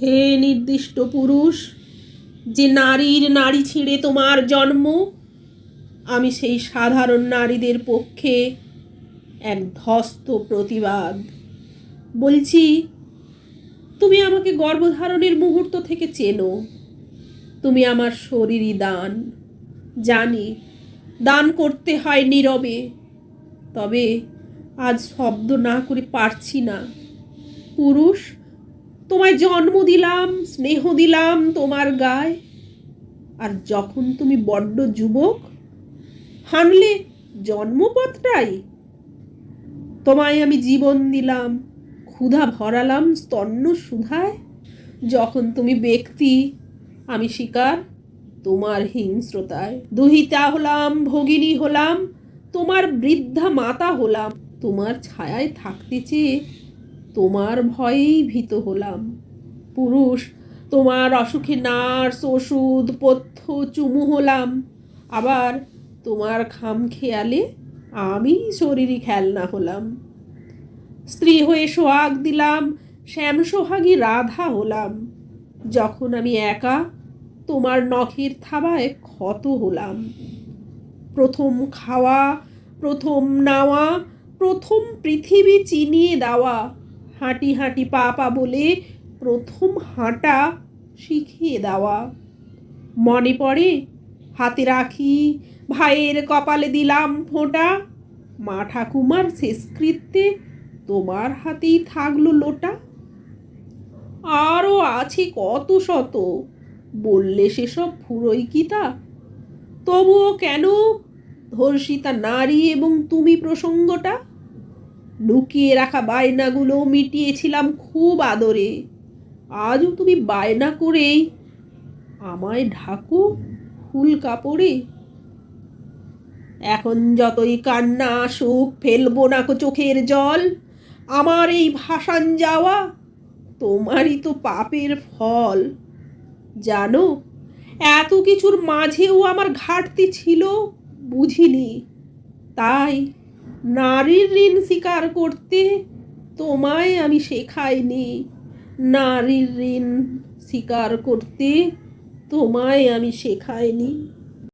হে নির্দিষ্ট পুরুষ, যে নারীর নারী ছিঁড়ে তোমার জন্ম, আমি সেই সাধারণ নারীদের পক্ষে এক ধস্ত প্রতিবাদ। বলছি, তুমি আমাকে গর্ভধারণের মুহূর্ত থেকে চেনো। তুমি আমার শরীরই দান। জানি, দান করতে হয় নীরবে, তবে আজ শব্দ না করে পারছি না। পুরুষ তোমায় জন্ম দিলাম, স্নেহ দিলাম তোমার গায়ে। আর যখন তুমি বড্ড যুবক, হানলে জন্মপথটাই। তোমায় আমি জীবন দিলাম, ক্ষুধা ভরালাম স্তন্য সুধায়। যখন তুমি ব্যক্তি, আমি শিকার তোমার হিংস্রতায়। দুহিতা হলাম, ভগিনী হলাম, তোমার বৃদ্ধা মাতা হলাম। তোমার ছায়ায় থাকতে চেয়ে তোমার ভয়েই ভীত হলাম। পুরুষ, তোমার অসুখে নার্স, ওষুধ, পথ্য, চুমু হলাম। আবার তোমার খাম খেয়ালে আমি শরীরই খেলনা হলাম। স্ত্রী হয়ে সোহাগ দিলাম, শ্যাম সোহাগী রাধা হলাম। যখন আমি একা, তোমার নখের থাবায় ক্ষত হলাম। প্রথম খাওয়া, প্রথম নাওয়া, প্রথম পৃথিবী চিনিয়ে দেওয়া হাঁটি হাঁটি পা পা বলে প্রথম হাঁটা শিখিয়ে দেওয়া। মনে পড়ে, হাতে রাখি, ভাইয়ের কপালে দিলাম ফোঁটা। মা ঠাকুমার শেষকৃত্যে তোমার হাতেই থাকল লোটা। আরও আছে কত শত, বললে সেসব ফুরোই কি তা? তবুও কেন ধর্ষিতা নারী এবং তুমি প্রসঙ্গটা? লুকিয়ে রাখা বায়নাগুলো মিটিয়েছিলাম খুব আদরে। আজও তুমি বায়না করেই আমায় ঢাকো ফুল কাপড়ে? এখন যতই কান্না আসুক, ফেলব না চোখের জল। আমার এই ভাসান যাওয়া তোমারই তো পাপের ফল। জানো, এত কিছুর মাঝেও আমার ঘাটতি ছিল, বুঝিনি। তাই নারীর ঋণ স্বীকার করতে তোমায় আমি শেখাইনি। নারীর ঋণ স্বীকার করতে তোমায় আমি শেখাইনি।